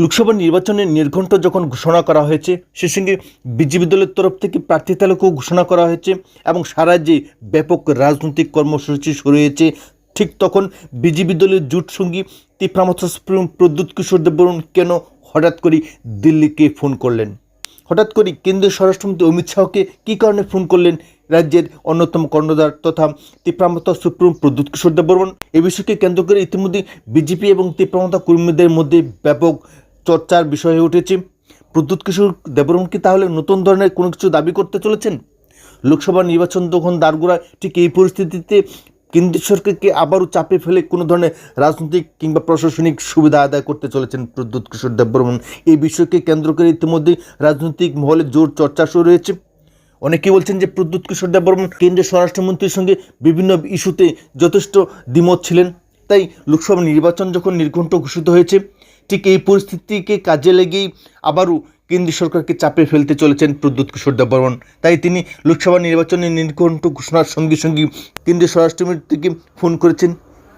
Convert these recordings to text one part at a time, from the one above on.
লোকসভা নির্বাচনের নির্ঘণ্ট যখন ঘোষণা করা হয়েছে সে সঙ্গে বিজেপি দলের তরফ থেকে প্রার্থী তালিকাও ঘোষণা করা হয়েছে এবং সারা যে ব্যাপক রাজনৈতিক কর্মসূচি শুরু হয়েছে। ঠিক তখন বিজেপি দলের জোট সঙ্গী তীব্রামথ প্রদ্যুৎ কিশোর দেববরুণ কেন হঠাৎ করে দিল্লিকে ফোন করলেন? হঠাৎ করে কেন্দ্রীয় স্বরাষ্ট্রমন্ত্রী অমিত শাহকে কী কারণে ফোন করলেন রাজ্যের অন্যতম কর্ণধার তথা তীব্রামতা সুপ্রিম প্রদ্যুৎ কিশোর দেববর্মন এ বিষয়কে কেন্দ্র করে ইতিমধ্যে বিজেপি এবং তীব্রামতা কর্মীদের মধ্যে ব্যাপক চর্চার বিষয় হয়ে উঠেছে। প্রদ্যুৎ কিশোর দেববর্মন কি তাহলে নতুন ধরনের কোনো কিছু দাবি করতে চলেছেন? লোকসভা নির্বাচন যখন দাঁড়গোড়ায় ঠিক এই পরিস্থিতিতে কেন্দ্রীয় সরকারকে আবারও চাপে ফেলে কোনো ধরনের রাজনৈতিক কিংবা প্রশাসনিক সুবিধা আদায় করতে চলেছেন প্রদ্যুৎ কিশোর দেববর্মন এই বিষয়কে কেন্দ্র করে ইতিমধ্যেই রাজনৈতিক মহলে জোর চর্চা শুরু হয়েছে। অনেকেই বলছেন যে প্রদ্যুৎ কিশোর দেববর্মন কেন্দ্রীয় স্বরাষ্ট্রমন্ত্রীর সঙ্গে বিভিন্ন ইস্যুতে যথেষ্ট দ্বিমত ছিলেন। তাই লোকসভা নির্বাচন যখন নির্ঘণ্ট ঘোষিত হয়েছে ঠিক এই পরিস্থিতিকে কাজে লেগেই আবারও কেন্দ্রীয় সরকারকে চাপে ফেলতে চলেছেন প্রদ্যুৎ কিশোর দেববর্মন। তাই তিনি লোকসভা নির্বাচনের নির্ঘণ্ট ঘোষণার সঙ্গে সঙ্গে কেন্দ্রীয় স্বরাষ্ট্রমন্ত্রীকে ফোন করেছেন।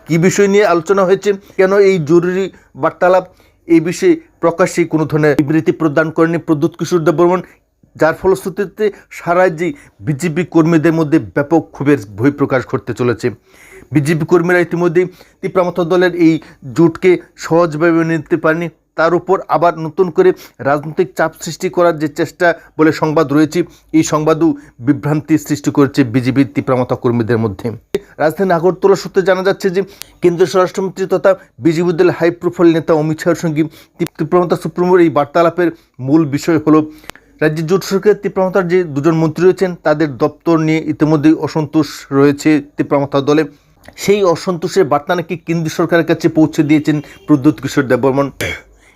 কী বিষয় নিয়ে আলোচনা হয়েছে? কেন এই জরুরি বার্তালাপ? এই বিষয়ে প্রকাশ্যে কোনো ধরনের বিবৃতি প্রদান করেনি প্রদ্যুৎ কিশোর দেববর্মন। যার ফলশ্রুতিতে সারা যে বিজেপি কর্মীদের মধ্যে ব্যাপক ক্ষোভের বহিঃপ্রকাশ ঘটতে চলেছে। বিজেপি কর্মীরা ইতিমধ্যেই তীব্রামত দলের এই জোটকে সহজভাবে নিতে পারেনি। তার উপর আবার নতুন করে রাজনৈতিক চাপ সৃষ্টি করার যে চেষ্টা বলে সংবাদ রয়েছে, এই সংবাদও বিভ্রান্তি সৃষ্টি করেছে বিজেপির তীব্রামতা কর্মীদের মধ্যে। রাজধানী আগরতলা সূত্রে জানা যাচ্ছে যে, কেন্দ্রীয় স্বরাষ্ট্রমন্ত্রী তথা বিজেপি দলের হাই প্রোফাইল নেতা অমিত শাহের সঙ্গে তীব্রামতা সুপ্রিমোর এই বার্তালাপের মূল বিষয় হলো, রাজ্যের জোট সরকারের তীব্রামতার যে দুজন মন্ত্রী রয়েছেন, তাদের দপ্তর নিয়ে ইতিমধ্যেই অসন্তোষ রয়েছে তীব্রামতা দলে। সেই অসন্তোষের বার্তা নাকি কেন্দ্রীয় সরকারের কাছে পৌঁছে দিয়েছেন প্রদ্যুৎ কিশোর দেববর্মন?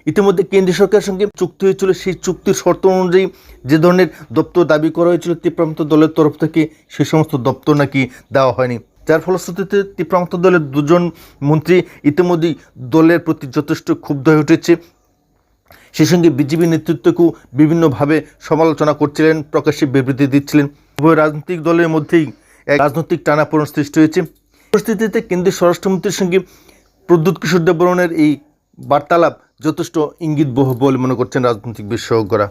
ইতিমধ্যে কেন্দ্রীয় সরকারের সঙ্গে চুক্তি হয়েছিল। সেই চুক্তির শর্ত অনুযায়ী যে ধরনের দপ্তর দাবি করা হয়েছিল তীব্রামত দলের তরফ থেকে, সে সমস্ত দপ্তর নাকি দেওয়া হয়নি। যার ফলশ্রুতিতে তীব্রামত দলের দুজন মন্ত্রী ইতিমধ্যেই দলের প্রতি যথেষ্ট ক্ষুব্ধ হয়ে উঠেছে। সেই সঙ্গে বিজেপি নেতৃত্বকেও বিভিন্নভাবে সমালোচনা করছিলেন, প্রকাশ্যে বিবৃতি দিচ্ছিলেন। উভয় রাজনৈতিক দলের মধ্যেই এক রাজনৈতিক টানাপোড়েন সৃষ্টি হয়েছে। পরিস্থিতিতে কেন্দ্রীয় স্বরাষ্ট্রমন্ত্রীর সঙ্গে প্রদ্যুৎ কিশোর দেববরণের এই বার্তালাপ যথেষ্ট ইঙ্গিত বহু বলে মনে করছেন রাজনৈতিক বিশেষজ্ঞরা